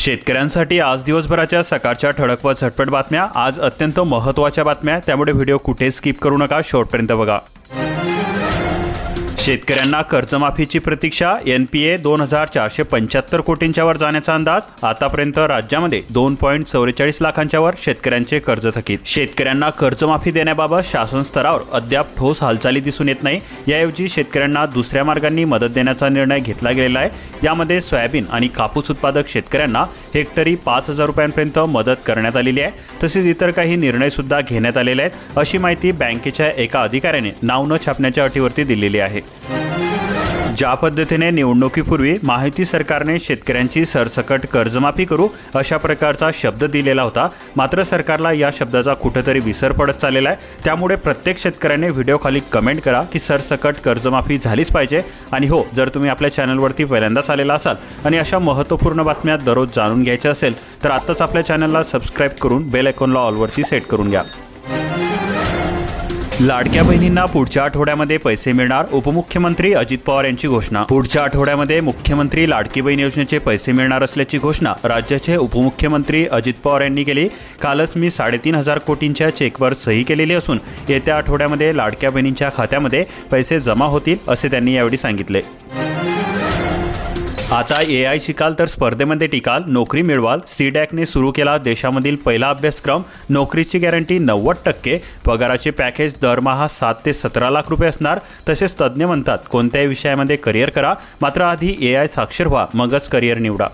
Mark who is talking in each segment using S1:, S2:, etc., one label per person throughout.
S1: शेतकऱ्यांसाठी आज दिवसभराच्या सकाळच्या ठळक व झटपट बातम्या. आज अत्यंत महत्त्वाच्या बातम्या त्यामुळे व्हिडिओ कुठे स्किप करू नका. शेवटपर्यंत बघा. शेतकऱ्यांना कर्जमाफीची प्रतीक्षा एन पी ए दोन हजार चारशे पंच्याहत्तर कोटींच्या वर जाण्याचा अंदाज आतापर्यंत राज्यामध्ये दोन पॉईंट चौवेचाळीस लाखांच्या वर शेतकऱ्यांचे कर्ज थकीत. शेतकऱ्यांना कर्जमाफी देण्याबाबत शासन स्तरावर अद्याप ठोस हालचाली दिसून येत नाही. याऐवजी शेतकऱ्यांना दुसऱ्या मार्गांनी मदत देण्याचा निर्णय घेतला गेलेला आहे. यामध्ये सोयाबीन आणि कापूस उत्पादक शेतकऱ्यांना हेक्टरी पाच हजार रुपयांपर्यंत मदत करण्यात आलेली आहे. तसेच इतर काही निर्णय सुद्धा घेण्यात आलेले आहेत. अशी माहिती बँकेच्या एका अधिकाऱ्याने नाव न छापण्याच्या अटीवरती दिलेली आहे. ज्या पद्धतीने निवडणुकीपूर्वी माहिती सरकारने शेतकऱ्यांची सरसकट कर्जमाफी करू अशा प्रकारचा शब्द दिलेला होता मात्र सरकारला या शब्दाचा कुठेतरी विसर पडत चाललेला आहे. त्यामुळे प्रत्येक शेतकऱ्याने व्हिडिओखाली कमेंट करा की सरसकट कर्जमाफी झालीच पाहिजे. आणि हो जर तुम्ही आपल्या चॅनलवरती पहिल्यांदाच आलेला असाल आणि अशा महत्त्वपूर्ण बातम्या दररोज जाणून घ्यायच्या असेल तर आत्ताच आपल्या चॅनलला सबस्क्राईब करून बेल आयकॉनला ऑलवरती सेट करून घ्या. लाडक्या बहिणींना पुढच्या आठवड्यामध्ये पैसे मिळणार उपमुख्यमंत्री अजित पवार यांची घोषणा. पुढच्या आठवड्यामध्ये मुख्यमंत्री लाडकी बहीण योजनेचे पैसे मिळणार असल्याची घोषणा राज्याचे उपमुख्यमंत्री अजित पवार यांनी केली. कालच मी साडेतीन हजार कोटींच्या चेकवर सही केलेली असून येत्या आठवड्यामध्ये लाडक्या बहिणींच्या खात्यामध्ये पैसे जमा होतील असे त्यांनी यावेळी सांगितले. आता ए आय शिकाल तर स्पर्धेमध्ये टिकाल नोकरी मिळवाल. सी डॅकने सुरू केला देशामधील पहिला अभ्यासक्रम. नोकरीची गॅरंटी नव्वद टक्के. पगाराचे पॅकेज दरमहा सात ते सतरा लाख रुपये असणार. तसेच तज्ज्ञ म्हणतात कोणत्याही विषयामध्ये करिअर करा. मात्र आधी ए आय साक्षर व्हा. मगच करिअर निवडा.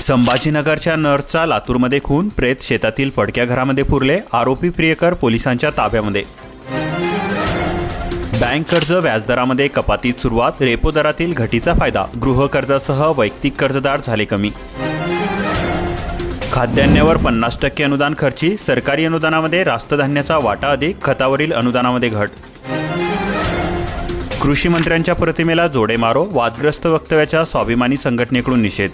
S1: संभाजीनगरच्या नर्सचा लातूरमध्ये खून. प्रेत शेतातील पडक्या घरामध्ये पुरले. आरोपी प्रियकर पोलिसांच्या ताब्यामध्ये. बँक कर्ज व्याजदरामध्ये कपातीत सुरुवात रेपो दरातील घटीचा फायदा गृहकर्जासह वैयक्तिक कर्जदार झाले कमी. खाद्यान्यावर पन्नास टक्के अनुदान खर्ची सरकारी अनुदानामध्ये रास्त धान्याचा वाटा अधिक खतावरील अनुदानामध्ये घट. कृषी मंत्र्यांच्या प्रतिमेला जोडे मारो वादग्रस्त वक्तव्याच्या स्वाभिमानी संघटनेकडून निषेध.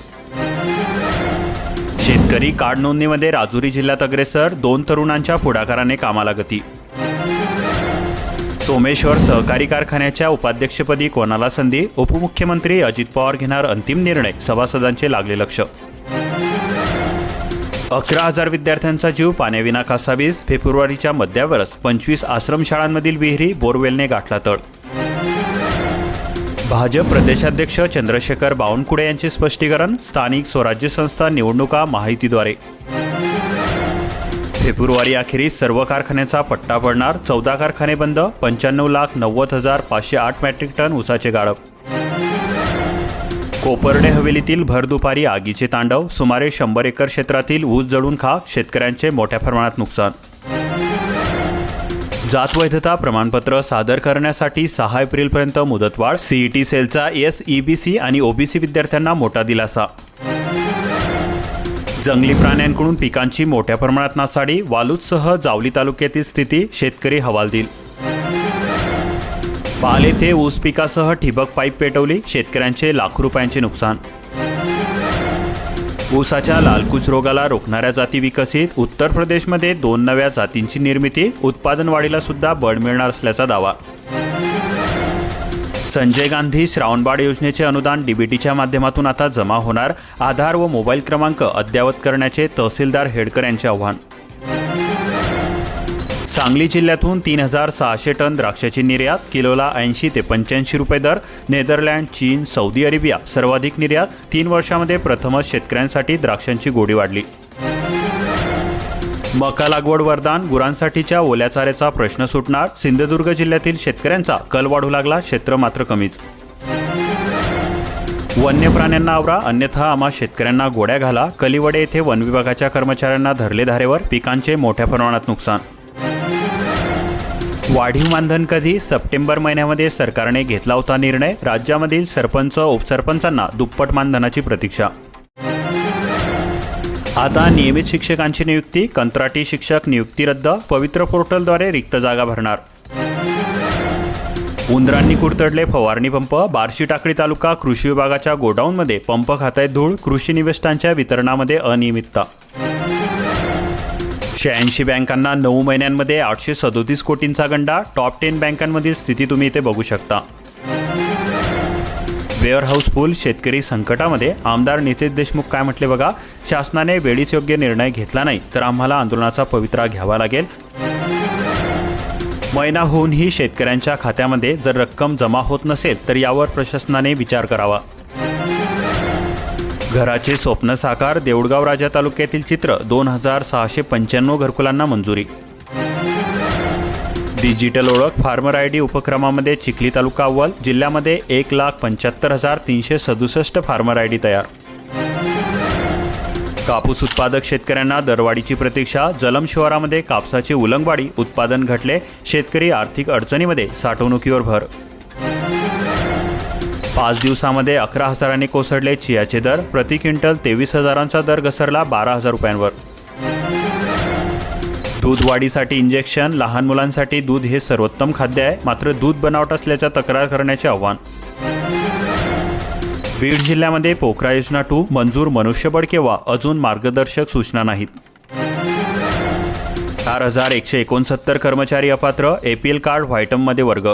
S1: शेतकरी कार्ड नोंदणीमध्ये राजुरी जिल्ह्यात अग्रेसर दोन तरुणांच्या पुढाकाराने कामाला गती. सोमेश्वर सहकारी कारखान्याच्या उपाध्यक्षपदी कोणाला संधी? उपमुख्यमंत्री अजित पवार घेणार अंतिम निर्णय सभासदांचे लागले लक्ष. अकरा हजार विद्यार्थ्यांचा जीव पाण्याविना कासावीस फेब्रुवारीच्या मध्यावरच पंचवीस आश्रमशाळांमधील विहिरी बोरवेलने गाठला तळ. भाजप प्रदेशाध्यक्ष चंद्रशेखर बावनकुळे यांचे स्पष्टीकरण स्थानिक स्वराज्य संस्था निवडणुका माहितीद्वारे. फेब्रुवारी अखेरीस सर्व कारखान्याचा पट्टा पडणार. चौदा कारखाने बंद पंच्याण्णव लाख नव्वद हजार पाचशे आठ मॅट्रिक टन उसाचे गाळप. कोपर्डे हवेलीतील भर दुपारी आगीचे तांडव सुमारे शंभर एकर क्षेत्रातील ऊस जळून खाक शेतकऱ्यांचे मोठ्या प्रमाणात नुकसान. जात वैधता प्रमाणपत्र सादर करण्यासाठी सहा एप्रिलपर्यंत मुदतवाढ सीईटी सेलचा एस ई बी सी आणि ओबीसी विद्यार्थ्यांना मोठा दिलासा. जंगली प्राण्यांकडून पिकांची मोठ्या प्रमाणात नासाडी वालूदसह जावली तालुक्यातील स्थिती शेतकरी हवालदिल पाल येथे ऊस पिकासह ठिबक पाईप पेटवली शेतकऱ्यांचे लाखो रुपयांचे नुकसान. ऊसाच्या लालकुच रोगाला रोखणाऱ्या जाती विकसित उत्तर प्रदेशमध्ये दोन नव्या जातींची निर्मिती उत्पादन वाढीला सुद्धा बळ मिळणार असल्याचा दावा. संजय गांधी श्रावणबाळ योजनेचे अनुदान डीबीटीच्या माध्यमातून आता जमा होणार. आधार व मोबाईल क्रमांक अद्ययावत करण्याचे तहसीलदार हेडकर यांचे आव्हान. सांगली जिल्ह्यातून तीन हजार सहाशे टन द्राक्षाची निर्यात किलोला ऐंशी ते पंच्याऐंशी रुपये दर नेदरलँड चीन सौदी अरेबिया सर्वाधिक निर्यात. तीन वर्षामध्ये प्रथमच शेतकऱ्यांसाठी द्राक्षांची गोडी वाढली. मका लागवड वरदान गुरांसाठीच्या ओल्या चाऱ्याचा प्रश्न सुटणार. सिंधुदुर्ग जिल्ह्यातील शेतकऱ्यांचा कल वाढू लागला क्षेत्र मात्र कमीच. वन्य प्राण्यांना आवरा अन्यथा आम्हा शेतकऱ्यांना गोड्या घाला. कलिवडे येथे वन विभागाच्या कर्मचाऱ्यांना धरले धारेवर पिकांचे मोठ्या प्रमाणात नुकसान. वाढीव मानधन कधी? सप्टेंबर महिन्यामध्ये सरकारने घेतला होता निर्णय. राज्यामधील सरपंच उपसरपंचांना दुप्पट मानधनाची प्रतीक्षा. आता नियमित शिक्षकांची नियुक्ती कंत्राटी शिक्षक नियुक्ती रद्द पवित्र पोर्टलद्वारे रिक्त जागा भरणार. उंदरांनी कुरतडले फवारणी पंप बार्शी टाकळी तालुका कृषी विभागाच्या गोडाऊनमध्ये पंप खातायत धूळ कृषी निविष्ठांच्या वितरणामध्ये अनियमितता. शहाऐंशी बँकांना नऊ महिन्यांमध्ये आठशे सदोतीस कोटींचा गंडा टॉप टेन बँकांमधील स्थिती तुम्ही इथे बघू शकता. वेअर हाऊसफुल शेतकरी संकटामध्ये. आमदार नितेश देशमुख काय म्हटले बघा शासनाने वेळीच योग्य निर्णय घेतला नाही तर आम्हाला आंदोलनाचा पवित्रा घ्यावा लागेल. महिना होऊनही शेतकऱ्यांच्या खात्यामध्ये जर रक्कम जमा होत नसेल तर यावर प्रशासनाने विचार करावा. घराचे स्वप्न साकार देऊळगाव राजा तालुक्यातील चित्र दोन हजार सहाशे पंच्याण्णव घरकुलांना मंजुरी. डिजिटल ओळख फार्मर आय डी उपक्रमामध्ये चिखली तालुका अव्वल जिल्ह्यामध्ये एक लाख पंच्याहत्तर हजार तीनशे सदुसष्ट फार्मर आय डी तयार. कापूस उत्पादक शेतकऱ्यांना दरवाढीची प्रतीक्षा जलम शिवारामध्ये कापसाची उलंगवाडी उत्पादन घटले शेतकरी आर्थिक अडचणीमध्ये साठवणुकीवर भर. पाच दिवसामध्ये अकरा हजारांनी कोसळले चियाचे दर प्रति क्विंटल तेवीस हजारांचा दर घसरला बारा हजार रुपयांवर. दूध वाढीसाठी इंजेक्शन लहान मुलांसाठी दूध हे सर्वोत्तम खाद्य आहे. मात्र दूध बनावट असल्याच्या तक्रार करण्याचे आव्हान. बीड जिल्ह्यामध्ये पोखरा योजना टू मंजूर मनुष्यबळ केव्हा अजून मार्गदर्शक सूचना नाहीत. चार हजार एकशे एकोणसत्तर कर्मचारी अपात्र एपीएल कार्ड व्हायटममध्ये वर्ग.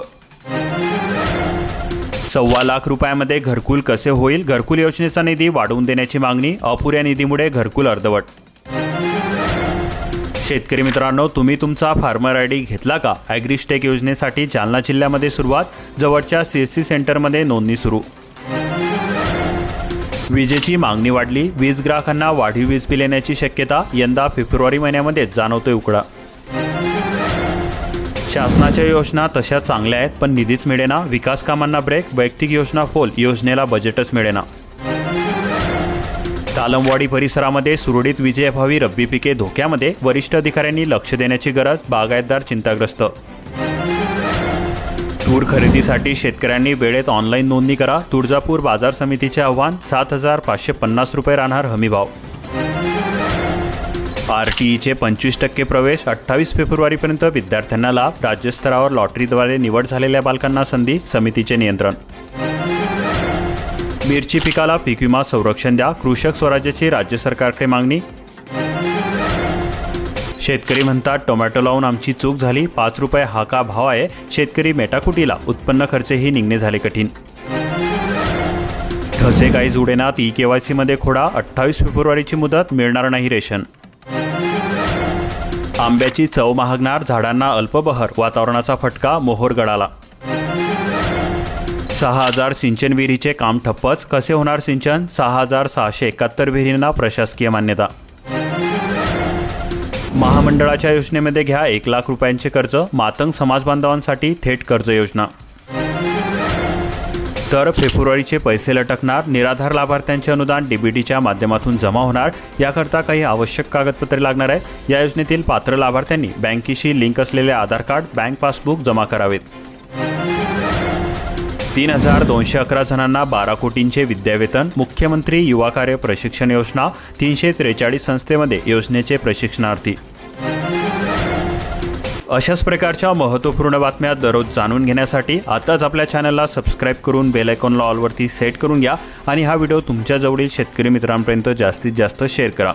S1: सव्वा लाख रुपयामध्ये घरकुल कसे होईल? घरकुल योजनेचा निधी वाढवून देण्याची मागणी अपुऱ्या निधीमुळे घरकुल अर्धवट. शेतकरी मित्रांनो तुम्ही तुमचा फार्मर आय डी घेतला का? ॲग्रिस्टेक योजनेसाठी जालना जिल्ह्यामध्ये सुरुवात जवळच्या सी एस सी सेंटरमध्ये नोंदणी सुरू. विजेची मागणी वाढली वीज ग्राहकांना वाढीव वीज बिल येण्याची शक्यता यंदा फेब्रुवारी महिन्यामध्ये जाणवतोय उकडा शासनाच्या योजना तशा चांगल्या आहेत पण निधीच मिळेना विकास कामांना ब्रेक वैयक्तिक योजना फोल योजनेला बजेटच मिळेना. तालमवाडी परिसरामध्ये सुरळीत विजयाभावी रब्बी पिके धोक्यामध्ये वरिष्ठ अधिकाऱ्यांनी लक्ष देण्याची गरज बागायतदार चिंताग्रस्त. तूर खरेदीसाठी शेतकऱ्यांनी वेळेत ऑनलाईन नोंदणी करा. तुळजापूर बाजार समितीचे आव्हान सात हजार पाचशे पन्नास रुपये राहणार हमीभाव आर टी ईचे पंचवीस टक्के प्रवेश अठ्ठावीस फेब्रुवारीपर्यंत विद्यार्थ्यांना लाभ. राज्यस्तरावर लॉटरीद्वारे निवड झालेल्या बालकांना संधी समितीचे नियंत्रण. मिरची पिकाला पीक विमा संरक्षण द्या. कृषक स्वराज्याची राज्य सरकारकडे मागणी. शेतकरी म्हणतात टोमॅटो लावून आमची चूक झाली. पाच रुपये हा का भाव आहे? शेतकरी मेटाकुटीला उत्पन्न खर्चही निघणे झाले कठीण. ठसे काही जुडेनात ई केवायसीमध्ये खोडा. अठ्ठावीस फेब्रुवारीची मुदत मिळणार नाही रेशन. आंब्याची चव महागणार झाडांना अल्पबहर वातावरणाचा फटका मोहोर गडाला सहा हजार सिंचन विहिरीचे काम ठप्पच. कसे होणार सिंचन? सहा हजार सहाशे एकाहत्तर विहिरींना प्रशासकीय मान्यता. महामंडळाच्या योजनेमध्ये घ्या एक लाख रुपयांचे कर्ज. मातंग समाज बांधवांसाठी थेट कर्ज योजना. तर फेब्रुवारीचे पैसे लटकणार. निराधार लाभार्थ्यांचे अनुदान डीबीटीच्या माध्यमातून जमा होणार. याकरता काही आवश्यक कागदपत्रे लागणार आहेत. या योजनेतील पात्र लाभार्थ्यांनी बँकेशी लिंक असलेले आधार कार्ड बँक पासबुक जमा करावेत. तीन हजार दोनशे अकरा जणांना बारा कोटींचे विद्यावेतन मुख्यमंत्री युवा कार्य प्रशिक्षण योजना तीनशे त्रेचाळीस संस्थेमध्ये योजनेचे प्रशिक्षणार्थी. अशाच प्रकारच्या महत्त्वपूर्ण बातम्या दररोज जाणून घेण्यासाठी आताच आपल्या चॅनलला सबस्क्राईब करून बेल आयकॉनला ऑलवरती सेट करून घ्या आणि हा व्हिडिओ तुमच्या जवळील शेतकरी मित्रांपर्यंत जास्तीत जास्त शेअर करा.